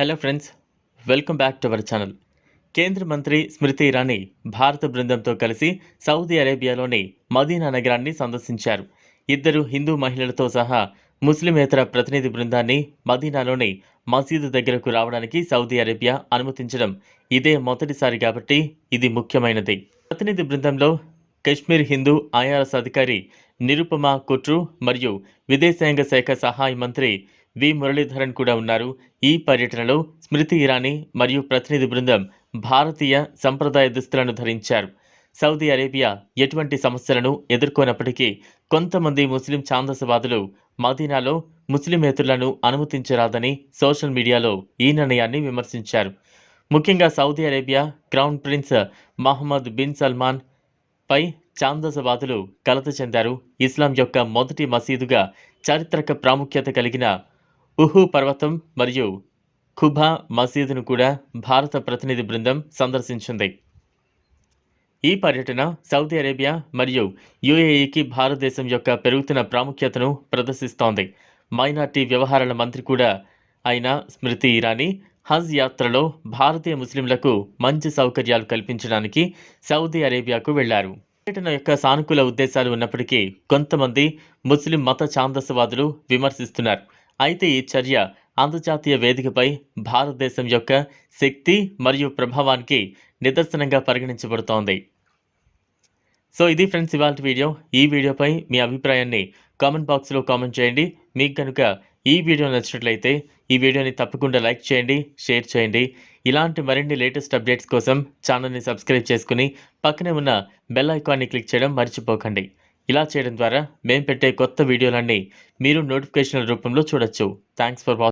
Hello friends welcome back to our channel కేంద్ర మంత్రి స్మృతి ఇరానీ భారత బృందంతో కలిసి సౌదీ అరేబియాలోని మదీనా నగరాన్ని సందర్శించారు. ఇద్దరు హిందూ మహిళలతో సహా ముస్లిమేతర ప్రతినిధి బృందాన్ని మదీనాలోని మసీదు దగ్గరకు రావడానికి సౌదీ అరేబియా అనుమతించడం ఇదే మొదటిసారి కాబట్టి ఇది ముఖ్యమైనది. ప్రతినిధి బృందంలో కశ్మీర్ హిందూ ఐఆర్ఎస్ అధికారి నిరుపమ కుట్రు మరియు విదేశాంగ శాఖ సహాయ మంత్రి వి. మురళీధరన్ కూడా ఉన్నారు. ఈ పర్యటనలో స్మృతి ఇరానీ మరియు ప్రతినిధి బృందం భారతీయ సంప్రదాయ దుస్తులను ధరించారు. సౌదీ అరేబియా ఎటువంటి సమస్యలను ఎదుర్కొన్నప్పటికీ కొంతమంది ముస్లిం ఛాందసవాదులు మదీనాలో ముస్లిమేతరులను అనుమతించరాదని సోషల్ మీడియాలో ఈ నిర్ణయాన్ని విమర్శించారు. ముఖ్యంగా Saudi Arabia crown prince Mohammed bin Salman పై ఛాందసవాదులు కలత చెందారు. ఇస్లాం యొక్క మొదటి మసీదుగా చారిత్రక ప్రాముఖ్యత కలిగిన ఉహు పర్వతం మరియు ఖుబా మసీదును కూడా భారత ప్రతినిధి బృందం సందర్శించింది. ఈ పర్యటన సౌదీ అరేబియా మరియు యుఏఈకి భారతదేశం యొక్క పెరుగుతున్న ప్రాముఖ్యతను ప్రదర్శిస్తోంది. మైనార్టీ వ్యవహారాల మంత్రి కూడా అయిన స్మృతి ఇరానీ హజ్ యాత్రలో భారతీయ ముస్లింలకు మంచి సౌకర్యాలు కల్పించడానికి సౌదీ అరేబియాకు వెళ్ళారు. పర్యటన యొక్క సానుకూల ఉద్దేశాలు ఉన్నప్పటికీ కొంతమంది ముస్లిం మత ఛాందసవాదులు విమర్శిస్తున్నారు. అయితే ఈ చర్య అంతర్జాతీయ వేదికపై భారతదేశం యొక్క శక్తి మరియు ప్రభావానికి నిదర్శనంగా పరిగణించబడుతోంది. సో ఇది ఫ్రెండ్స్ ఇవాళ వీడియో. ఈ వీడియోపై మీ అభిప్రాయాన్ని కామెంట్ బాక్స్లో కామెంట్ చేయండి. మీకు కనుక ఈ వీడియో నచ్చినట్లయితే ఈ వీడియోని తప్పకుండా లైక్ చేయండి షేర్ చేయండి. ఇలాంటి మరిన్ని లేటెస్ట్ అప్డేట్స్ కోసం ఛానల్ని సబ్స్క్రైబ్ చేసుకుని పక్కనే ఉన్న బెల్ ఐకాన్ని క్లిక్ చేయడం మర్చిపోకండి. ఇలా చేయడం ద్వారా మేము పెట్టే కొత్త వీడియోలన్నీ మీరు నోటిఫికేషన్ల రూపంలో చూడొచ్చు. Thanks for watching.